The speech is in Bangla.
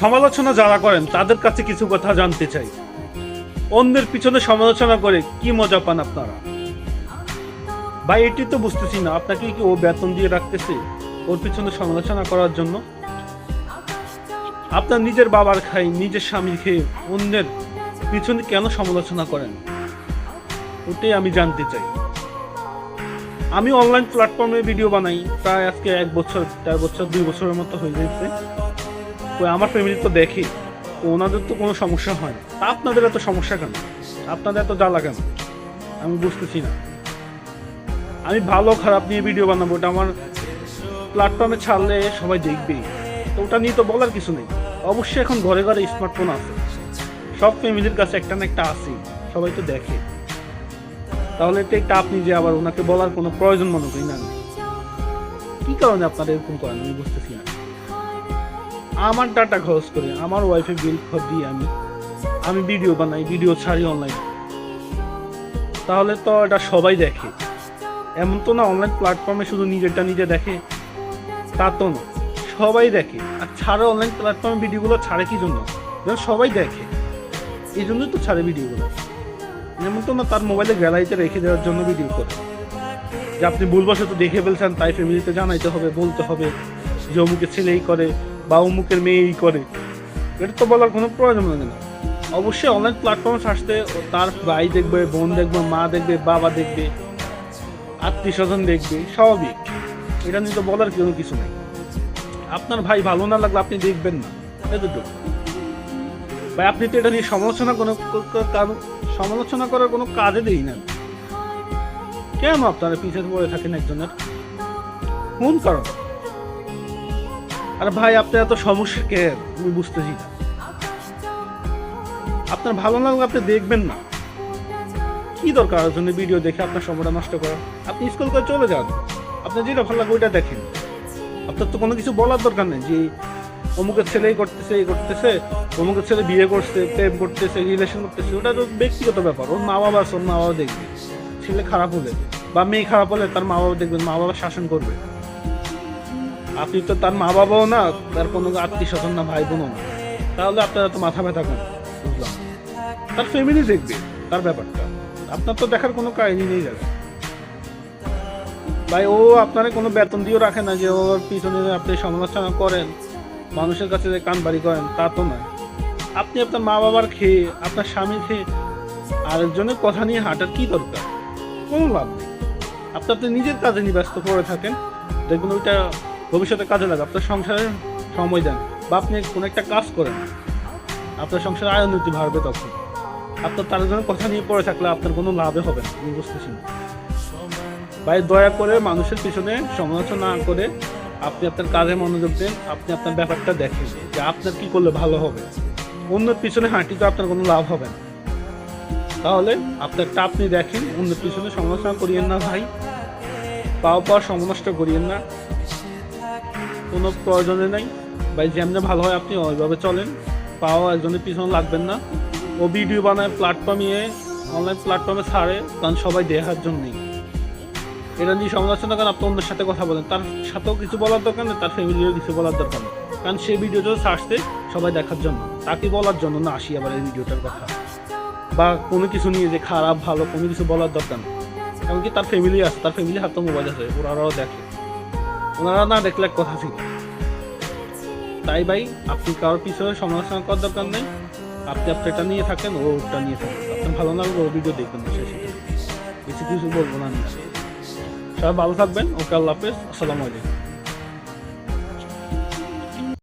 সমালোচনা যারা করেন, তাদের কাছে কিছু কথা জানতে চাই। অন্যের পিছনে সমালোচনা করে কি মজা পান আপনারা? ভাই, এটি তো বুঝতেছি না, আপনাকে কি ও বেতন দিয়ে রাখতেছে ওর পিছনে সমালোচনা করার জন্য? আপনার নিজের বাবার খাই, নিজের স্বামী খেয়ে অন্যের পিছনে কেন সমালোচনা করেন? ওটাই আমি জানতে চাই। আমি অনলাইন প্ল্যাটফর্মে ভিডিও বানাই, প্রায় আজকে এক বছর চার বছর, দুই বছরের মতো হয়ে গেছে। তো আমার ফ্যামিলি তো দেখি। ওনাদের তো কোনো সমস্যা হয় না। আপনাদের এত সমস্যা কেন? আপনাদের এত জ্বালা কেন? আমি বুঝতেছি না। আমি ভালো খারাপ নিয়ে ভিডিও বানাবো, ওটা আমার প্ল্যাটফর্মে ছাড়লে সবাই দেখবেই তো ওটা নিয়ে তো বলার কিছু নেই। অবশ্যই এখন ঘরে ঘরে স্মার্টফোন আছে। সব ফ্যামিলির কাছে একটা না একটা আছে। সবাই তো দেখে। তাহলে তো একটা আপনি যে আবার ওনাকে বলার কোনো প্রয়োজন মনে করি না। কি কারণে আপনারা এরকম করেন? আমি বুঝতেছি না। আমার ডাটা খরচ করে, আমার ওয়াইফে বিল দিয়ে আমি। আমি ভিডিও বানাই ভিডিও ছাড়ি অনলাইনে তাহলে তো এটা সবাই দেখে। এমন তো না অনলাইন প্ল্যাটফর্মে শুধু নিজেরটা নিজে দেখে। তা তো না, সবাই দেখে। আর ছাড়ে অনলাইন প্ল্যাটফর্মে ভিডিওগুলো ছাড়ে কি জন্য? যেন সবাই দেখে। এই জন্যই তো ছাড়ে ভিডিওগুলো এমন তো না তার মোবাইলে গ্যালারিতে রেখে দেওয়ার জন্য ভিডিও করে। যে আপনি ভুলবশত দেখে ফেলছেন, তাই ফ্যামিলিতে জানাইতে হবে, বলতে হবে যে অমুকে ছেলেই করে। বা অমুকের মেয়ে এই করে। এটা তো বলার কোনো প্রয়োজন লাগে না অবশ্যই অনলাইন প্ল্যাটফর্মে আসতে তার ভাই দেখবে, বোন দেখবে, মা দেখবে, বাবা দেখবে আত্মীয় স্বজন দেখবে স্বাভাবিক এটা নিয়ে তো বলার কোনো কিছু নেই। আপনার ভাই ভালো না লাগলে আপনি দেখবেন না, এতটুকু। ভাই, আপনি তো এটা নিয়ে সমালোচনা কোনো সমালোচনা করার কোনো কাজে দেই না। কেন আপনারা পিছিয়ে পড়ে থাকেন একজনের? কোন কারণ আরে ভাই আপনার এত সমস্যা কে? আমি বুঝতেছি না। আপনার ভালো লাগলে আপনি দেখবেন না। কি দরকার জন্য ভিডিও দেখে আপনার সময়টা নষ্ট করা? আপনি স্কুল করে চলে যান। আপনার যেটা ভালো লাগে ওইটা দেখেন। আপনার তো কোনো কিছু বলার দরকার নেই যে, অমুকের ছেলে এই করতেছে এই করতেছে, অমুকের ছেলে বিয়ে করছে, প্রেম করতেছে রিলেশন করতেছে, ওটা তো ব্যক্তিগত ব্যাপার। ওর মা বাবা আছে, ওর মা বাবা দেখবে। ছেলে খারাপ হলে বা মেয়ে খারাপ হলে তার মা বাবা দেখবেন মা বাবা শাসন করবে। আপনি তো তার মা বাবাও না, তার কোনো আত্মীয় স্বজন না ভাই বোনও না। তাহলে আপনারা তো মাথা ব্যথা করেন, বুঝলাম। তার ফ্যামিলি দেখবে, তার ব্যাপারটা। আপনার তো দেখার কোনো কাহিনী নেই যাবে ভাই, ও আপনারা কোনো বেতন দিয়েও রাখে না যে ওর পিছনে আপনি সমালোচনা করেন, মানুষের কাছে যে কান বাড়ি করেন, তা তো না আপনি আপনার মা বাবার খেয়ে, আপনার স্বামী খেয়ে, আরেকজনের কথা নিয়ে হাঁটার কি দরকার? কোনো লাভ নেই। আপনি আপনি নিজের কাজে নিয়ে ব্যস্ত পড়ে থাকেন। দেখবেন ওইটা ভবিষ্যতে কাজে লাগে আপনার সংসারে সময় দেন। বা আপনি কোনো একটা কাজ করেন, আপনার সংসারে আয় উন্নতি বাড়বে তখন। আপনার তার জন্য কথা নিয়ে পড়ে থাকলে আপনার কোনো লাভে হবে না, আমি বুঝতেছি না। ভাই, দয়া করে মানুষের পিছনে সমালোচনা না করে আপনি আপনার কাজে মনোযোগ দেন, আপনি আপনার ব্যাপারটা দেখেন যে আপনার কি করলে ভালো হবে। অন্যের পিছনে হাঁটি তো আপনার কোনো লাভ হবে না। তাহলে আপনারটা আপনি দেখেন, অন্যের পিছনে সমালোচনা করিয়েন না ভাই। পাওয়া পাওয়া সমনষ্ট করিয়েন না। কোনো প্রয়োজনে নাই। ভাই, যেমনি ভালো হয় আপনি ওইভাবে চলেন। পাও একজনের পিছনে লাগবেন না। ও ভিডিও বানায় প্ল্যাটফর্ম প্ল্যাটফর্মে অনলাইন প্ল্যাটফর্মে ছাড়ে, কারণ সবাই দেখার জন্যই। এটা নিয়ে সমালোচনা করেন, আপনি অন্যের সাথে কথা বলেন। তার সাথেও কিছু বলার দরকার নেই, তার ফ্যামিলিরও কিছু বলার দরকার নেই। কারণ সেই ভিডিওটা ছাড়ছে সবাই দেখার জন্য। তাকে বলার জন্য না, আসি আবার এই ভিডিওটার কথা। বা কোনো কিছু নিয়ে যে খারাপ, ভালো, কোনো কিছু বলার দরকার নেই। এমনকি তার ফ্যামিলি আছে, তার ফ্যামিলি হাতে মোবাইল আছে ওনারাও দেখে। ওনারা না দেখলে কথা ছিল তাই ভাই, আপনি কারোর পিছনে সমালোচনা করার দরকার নেই। আপনি আপনি এটা নিয়ে থাকেন, ও ওটা নিয়ে থাকেন। আপনার ভালো লাগবে ও ভিডিও দেখবেন শেষে বেশি কিছু বলব না। সবাই ভালো থাকবেন, ওকে আল্লাহ হাফেজ, আসসালামু আলাইকুম।